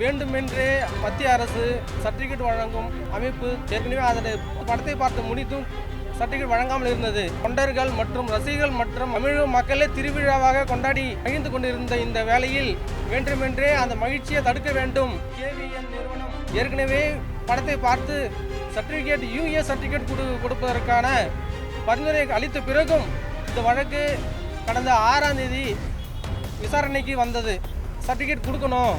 வேண்டுமென்றே மத்திய அரசு சர்டிபிகேட் வழங்கும் அமைப்பு ஏற்கனவே அதனை படத்தை பார்த்து முடித்தும் சர்டிபிகேட் வழங்காமல் இருந்தது. தொண்டர்கள் மற்றும் ரசிகர்கள் மற்றும் தமிழக மக்களே திருவிழாவாக கொண்டாடி மகிழ்ந்து கொண்டிருந்த இந்த வேளையில் வேண்டுமென்றே அந்த மகிழ்ச்சியை தடுக்க வேண்டும். கேவிஎன் நிறுவனம் ஏற்கனவே படத்தை பார்த்து சர்டிபிகேட் யூஏ சர்டிபிகேட் கொடு கொடுப்பதற்கான பரிந்துரை அளித்த பிறகும் இந்த வழக்கு கடந்த ஆறாம் தேதி விசாரணைக்கு வந்தது. சர்டிஃபிகேட் கொடுக்கணும்.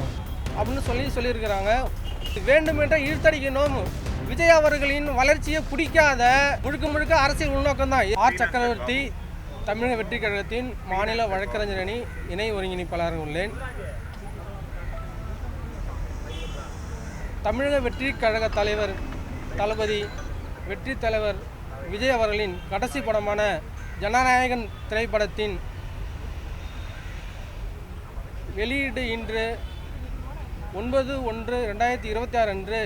அப்படின்னு சொல்லி சொல்லியிருக்கிறாங்க. இது வேண்டுமென்றே இழுத்தடிக்கணும். விஜய் அவர்களின் வளர்ச்சியை பிடிக்காத முழுக்க முழுக்க அரசியல் உள்நோக்கம் தான் ஆர் சக்கரவர்த்தி தமிழக வெற்றி கழகத்தின் மாநில வழக்கறிஞர் அணி இணை ஒருங்கிணைப்பாளராக உள்ளேன். தமிழக வெற்றி கழக தலைவர் தளபதி வெற்றி தலைவர் விஜய் அவர்களின் கடைசி படமான ஜனநாயகன் திரைப்படத்தின் வெளியீடு இன்று ஒன்பது ஒன்று ரெண்டாயிரத்தி இருபத்தி ஆறு அன்று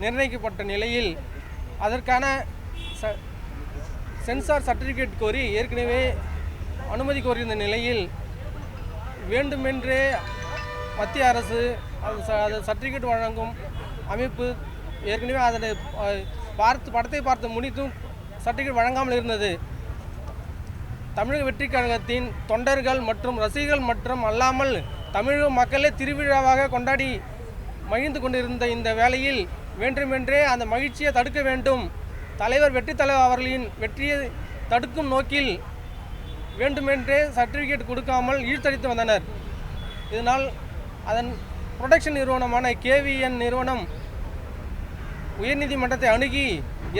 நிர்ணயிக்கப்பட்ட நிலையில் அதற்கான ச சென்சார் சர்டிஃபிகேட் கோரி ஏற்கனவே அனுமதி கோரியிருந்த நிலையில் வேண்டுமென்றே மத்திய அரசு அது ச அது சர்டிஃபிகேட் வழங்கும் அமைப்பு ஏற்கனவே அதனை பார்த்து படத்தை பார்த்து முடித்தும் சர்டிஃபிகேட் வழங்காமல் இருந்தது. தமிழக வெற்றி கழகத்தின் தொண்டர்கள் மற்றும் ரசிகர்கள் மற்றும் அல்லாமல் தமிழக மக்களே திருவிழாவாக கொண்டாடி மகிழ்ந்து கொண்டிருந்த இந்த வேளையில் வேண்டுமென்றே அந்த மகிழ்ச்சியை தடுக்க வேண்டும். தலைவர் வெற்றி தலைவர் அவர்களின் வெற்றியை தடுக்கும் நோக்கில் வேண்டுமென்றே சர்டிஃபிகேட் கொடுக்காமல் இழுத்தடித்து வந்தனர். இதனால் அதன் புரொடக்ஷன் நிறுவனமான கேவிஎன் நிறுவனம் உயர்நீதிமன்றத்தை அணுகி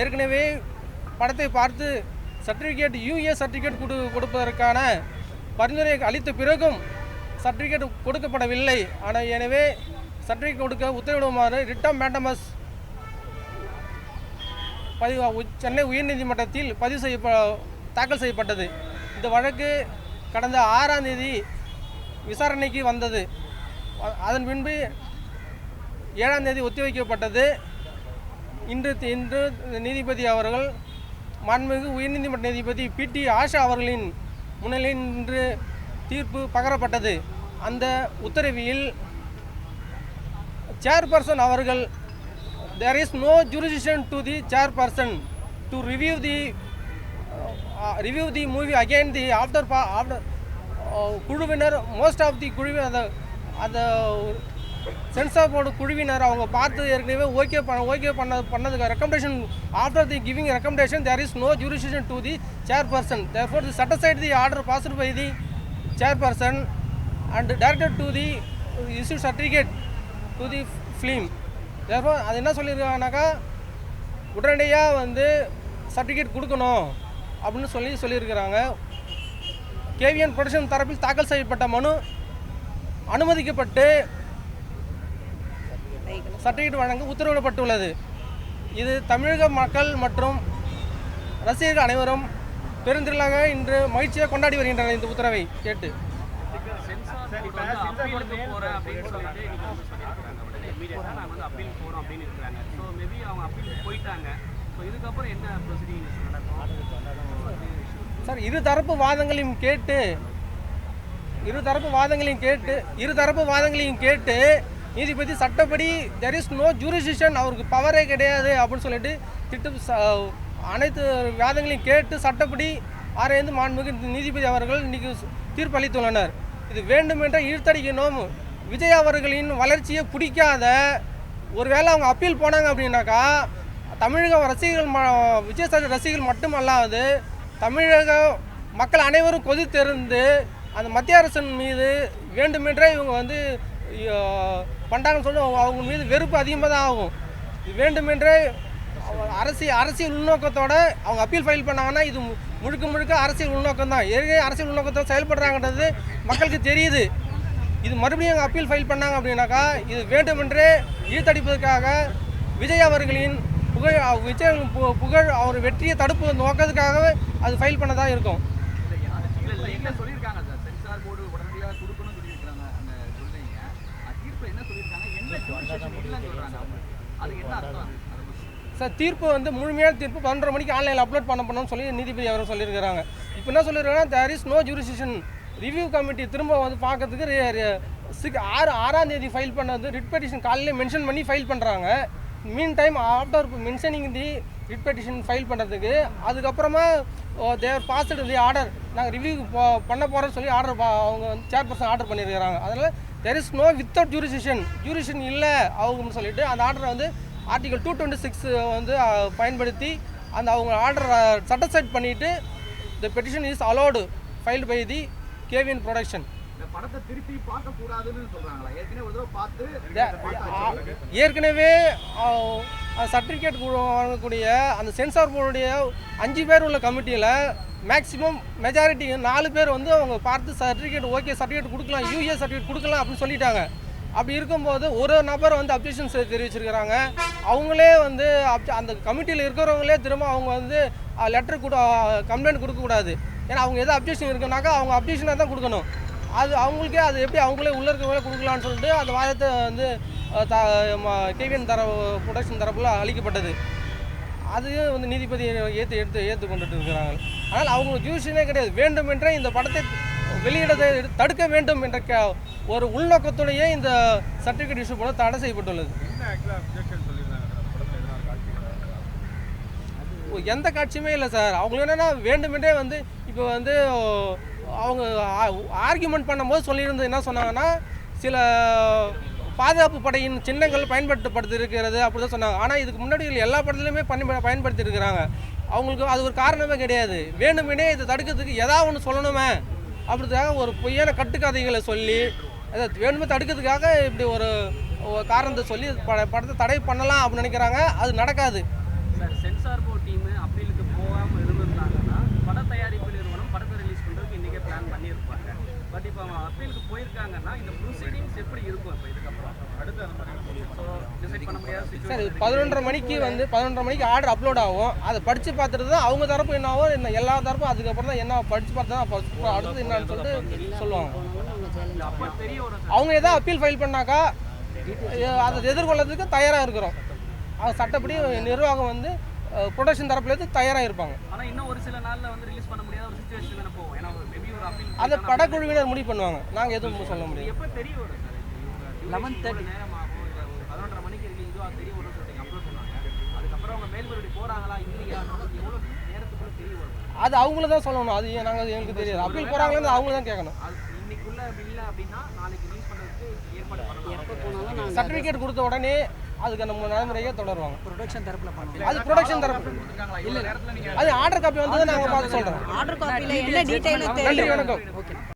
ஏற்கனவே படத்தை பார்த்து சர்டிஃபிகேட் யூஏ சர்டிஃபிகேட் கொடு கொடுப்பதற்கான பரிந்துரை அளித்த பிறகும் சர்டிஃபிகேட் கொடுக்கப்படவில்லை. ஆனால் எனவே சர்டிஃபிகேட் கொடுக்க உத்தரவிடுமாறு ரிட்டம் மேண்டமஸ் பதிவு சென்னை உயர்நீதிமன்றத்தில் பதிவு செய்ய தாக்கல் செய்யப்பட்டது. இந்த வழக்கு கடந்த ஆறாம் தேதி விசாரணைக்கு வந்தது. அதன் பின்பு ஏழாம் தேதி ஒத்திவைக்கப்பட்டது. இன்று இன்று நீதிபதி அவர்கள் மாண்புமிகு உயர்நீதிமன்ற நீதிபதி பிடி ஆஷா அவர்களின் முன்னிலையில் இன்று தீர்ப்பு பகரப்பட்டது. அந்த உத்தரவில் சேர்பர்சன் அவர்கள் there is no jurisdiction to the chairperson to review the review the movie again the after பா ஆஃப்டர் குழுவினர் மோஸ்ட் ஆஃப் தி குழுவினர் அந்த அந்த சென்சார் போர்டு குழுவினர் அவங்க பார்த்து ஏற்கனவே ஓகே பண்ண ஓகே பண்ண பண்ணதுக்கு recommendation after the giving recommendation there is no jurisdiction to the chairperson therefore the set aside the order passed by the chairperson and directed to the issue certificate to the film அது என்ன சொல்லியிருக்காங்கனாக்கா உடனடியாக வந்து certificate கொடுக்கணும் அப்படின்னு சொல்லி சொல்லியிருக்கிறாங்க. KVN production தரப்பில் தாக்கல் செய்யப்பட்ட மனு அனுமதிக்கப்பட்டு சர்டிஃபிகேட் வழங்க உத்தரவிடப்பட்டுள்ளது. இது தமிழக மக்கள் மற்றும் ரசிகர்கள் அனைவரும் பெருந்திரளாக இன்று மகிழ்ச்சியாக கொண்டாடி வருகின்றனர் இந்த உத்தரவை கேட்டு. சார் இப்போ அப்பீலுக்கு போகிறேன் அப்படின்னு சொல்லிட்டு இன்னைக்கு வந்து சொல்லியிருக்காங்க உடனே இமீடியட்டாக நாங்கள் வந்து அப்பீல் போகிறோம் அப்படின்னு இருக்கிறாங்க. ஸோ மேபி அவங்க அப்பீல் போயிட்டாங்க. ஸோ இதுக்கப்புறம் என்ன ப்ரொசீடிங்ஸ் நடக்கும்? சார் இரு தரப்பு வாதங்களையும் கேட்டு இரு தரப்பு வாதங்களையும் கேட்டு இரு தரப்பு வாதங்களையும் கேட்டு நீதிபதி சட்டப்படி தெர் இஸ் நோ ஜூரிஸ்டிஷன் அவருக்கு பவரே கிடையாது அப்படின்னு சொல்லிட்டு திட்டு ச- அனைத்து வாதங்களையும் கேட்டு சட்டப்படி ஆராய்ந்து மாண்புமிகு நீதிபதி அவர்கள் இன்னைக்கு தீர்ப்பு அளித்துள்ளனர் இது வேண்டுமென்றே இழுத்தடிக்கணும். விஜய் அவர்களின் வளர்ச்சியை பிடிக்காத ஒருவேளை அவங்க அப்பீல் போனாங்க அப்படின்னாக்கா தமிழக ரசிகர்கள் ம விஜய் சார் ரசிகர்கள் மட்டுமல்லாது தமிழக மக்கள் அனைவரும் கொதித்தெறிந்து அந்த மத்திய அரசின் மீது வேண்டுமென்றே இவங்க வந்து பண்ணுறாங்கன்னு சொல்லி அவங்க- அவங்க மீது வெறுப்பு அதிகமாக தான் ஆகும் வேண்டுமென்றே அரசியல் அரசியல் உள்நோக்கத்தோட அவங்க அப்பீல் ஃபைல் பண்ணாங்கன்னா இது மு- முழுக்க முழுக்க அரசியல் உள்நோக்கம் தான் ஏற்கனவே அரசியல் உள்நோக்கத்தோட செயல்படுறாங்கன்றது மக்களுக்கு தெரியுது. இது மறுபடியும் அவங்க அப்பீல் ஃபைல் பண்ணாங்க அப்படின்னாக்கா இது வேண்டுமென்றே இழுத்தடிப்பதற்காக விஜய் அவர்களின் புகழ் விஜய் பு- புகழ் அவர் வெற்றியை தடுப்பு நோக்கத்துக்காகவே அது ஃபைல் பண்ணதாக இருக்கும். என்ன சொல்லியிருக்காங்க என்ன சார் தீர்ப்பு வந்து முழுமையான தீர்ப்பு பன்னெண்டரை மணிக்கு ஆன்லைனில் அப்லோட் பண்ண பண்ணணும்னு சொல்லி நீதிபதி அவர் சொல்லியிருக்கிறாங்க. இப்போ என்ன சொல்லியிருக்காங்கன்னா there is no jurisdiction review committee திரும்ப வந்து பார்க்கறதுக்கு சிக் ஆறு ஆறாம் தேதி ஃபைல் பண்ணது ரிட் பெட்டிஷன் காலையில் மென்ஷன் பண்ணி ஃபைல் பண்ணுறாங்க mean time after mentioning the writ petition file பண்ணுறதுக்கு அதுக்கப்புறமா தேவர் பாஸ்டு தி ஆர்டர் நாங்கள் ரிவ்யூ பண்ண போகிறோம்னு சொல்லி ஆர்டர் அவங்க சேர்பர்சன் ஆர்டர் பண்ணியிருக்கிறாங்க. அதனால் there is no without jurisdiction jurisdiction இல்லை அவங்கன்னு சொல்லிட்டு அந்த ஆர்டரை வந்து ஆர்டிகல் டூ டுவெண்ட்டி சிக்ஸ் வந்து பயன்படுத்தி அந்த அவங்க ஆர்டரை சட்டசைட் பண்ணிவிட்டு the petition is allowed filed by the KVN production ஏற்கனவே சர்டிஃபிகேட் வாங்கக்கூடிய அந்த சென்சார் போர்டுடைய அஞ்சு பேர் உள்ள கமிட்டியில் மேக்ஸிமம் மெஜாரிட்டி நாலு பேர் வந்து அவங்க பார்த்து சர்டிஃபிகேட் ஓகே சர்டிஃபிகேட் கொடுக்கலாம் யூஏ சர்டிஃபிகேட் கொடுக்கலாம் அப்படின்னு சொல்லிட்டாங்க. அப்படி இருக்கும்போது ஒரு நபர் வந்து அப்ஜெக்ஷன்ஸ் தெரிவிச்சிருக்கிறாங்க. அவங்களே வந்து அந்த கமிட்டியில் இருக்கிறவங்களே திரும்ப அவங்க வந்து லெட்டர் கொடு கம்ப்ளைண்ட் கொடுக்கக்கூடாது ஏன்னா அவங்க எதாவது அப்ஜெக்ஷன் இருக்குனாக்கா அவங்க அப்ஜெக்ஷனாக தான் கொடுக்கணும். அது அவங்களுக்கே அது எப்படி அவங்களே உள்ள இருக்கவங்களே கொடுக்கலான்னு சொல்லிட்டு அந்த வாதத்தை வந்து த கேவிஎன் தரப்பு ப்ரொடக்ஷன் தரப்பில் அளிக்கப்பட்டது. அது வந்து நீதிபதி ஏற்று எடுத்து ஏற்று கொண்டுட்டு இருக்கிறாங்க. ஆனால் அவங்க ஜூஷனே கிடையாது. வேண்டுமென்றே இந்த படத்தை வெளியிடத்தை தடுக்க வேண்டும் என்ற க ஒரு உள்நோக்கத்துடைய இந்த சர்டிஃபிகேட் இஷ்யூ பண்ண தடை செய்யப்பட்டுள்ளது. எந்த காட்சியுமே இல்லை சார் அவங்க என்னென்னா வேண்டுமென்றே வந்து இப்போ வந்து அவங்க ஆர்கியூமெண்ட் பண்ணும்போது சொல்லியிருந்தது என்ன சொன்னாங்கன்னா சில பாதுகாப்பு படையின் சின்னங்கள் பயன்படுத்தப்படுத்தி இருக்கிறது அப்படி தான் சொன்னாங்க. ஆனால் இதுக்கு முன்னாடி எல்லா படத்துலையுமே பண்ணி பயன்படுத்தி இருக்கிறாங்க அவங்களுக்கு அது ஒரு காரணமே கிடையாது. வேண்டுமெனே இதை தடுக்கிறதுக்கு ஏதாவது ஒன்று சொல்லணுமே அப்படின்றதுக்காக ஒரு பொய்யான கட்டுக்கதைகளை சொல்லி அதை வேணுமே தடுக்கிறதுக்காக இப்படி ஒரு காரணத்தை சொல்லி பட- படத்தை தடை பண்ணலாம் அப்படின்னு நினைக்கிறாங்க. அது நடக்காது. சார் சென்சார் போர்ட் டீம் அப்பீலுக்கு போகாம இருந்திருந்தாங்கன்னா பட தயாரிப்பு நிறுவனம் படத்தை ரிலீஸ் பண்றதுக்கு இன்னைக்கே பிளான் பண்ணியிருப்பாங்க. பட் இப்போ அவங்க அப்பீலுக்கு போயிருக்காங்கன்னா இந்த ப்ரொசீடிங்ஸ் எப்படி இருக்கும் இப்போ இதுக்கப்புறம்? அடுத்து சார் பதினொன்றரை மணிக்கு வந்து பதினொன்றரை மணிக்கு ஆர்டர் அப்லோட் ஆகும். அதை படித்து பார்த்துட்டு தான் அவங்க தரப்பு என்னவோ என்ன எல்லா தரப்பும் அதுக்கப்புறம் தான் என்ன படித்து பார்த்து தான் அடுத்தது என்னன்னு சொல்லிட்டு சொல்லுவாங்க. அவங்க ஏதாவது அப்பீல் ஃபைல் பண்ணாக்கா அதை எதிர்கொள்ளறதுக்கு தயாராக இருக்கிறோம். அது சட்டப்படி நிர்வாகம் வந்து ப்ரொடக்ஷன் தரப்புலேருந்து தயாராக இருப்பாங்க. ஆனா இன்னும் ஒரு சில நாள்ல வந்து ரிலீஸ் பண்ண முடியாத ஒரு சுச்சுவேஷன் தானே போகும். ஏன்னா மேபி ஒரு அப்பீல் அதை படக்குழுவினர் முடிவு பண்ணுவாங்க. நாங்கள் எதுவும் சொல்ல முடியாது. எப்போ தெரிய வரும்? சார் லெவன் தேர்ட்டி நேரம் ஆகும். பதினொன்றரை மணிக்கு ரிலீஸ் இதுவாக தெரிய வரும் சொல்லிட்டு அப்லோட் பண்ணுவாங்க. அதுக்கப்புறம் அவங்க மேல்முறையீடு போறாங்களா இல்லையா? எவ்வளோ நேரத்துக்குள்ள தெரிய வரும்? அது அவங்கள தான் சொல்லணும். அது நாங்கள் எங்களுக்கு தெரியாது. அப்பீல் போகிறாங்களேன்னு அவங்கள தான் கேட்கணும். இன்னைக்குள்ள இல்லை அப்படின்னா நாளைக்கு ரிலீஸ் பண்ணுறதுக்கு ஏற்பாடு பண்ணலாம். சர்டிஃபிகேட் கொடுத்த உடனே அதுக்கு நம்ம நடைமுறையே தொடருவாங்க. ப்ரொடக்ஷன் தரப்புல பண்ணணும் அது ப்ரொடக்ஷன் தரப்பு. இல்ல நேரத்துல நீங்க அது ஆர்டர் காப்பி வந்தது நாங்கள் பார்த்து சொல்கிறோம் ஆர்டர் காப்பியில் என்ன டீட்டெயிலும் நன்றி தெரியும் வணக்கம். ஓகே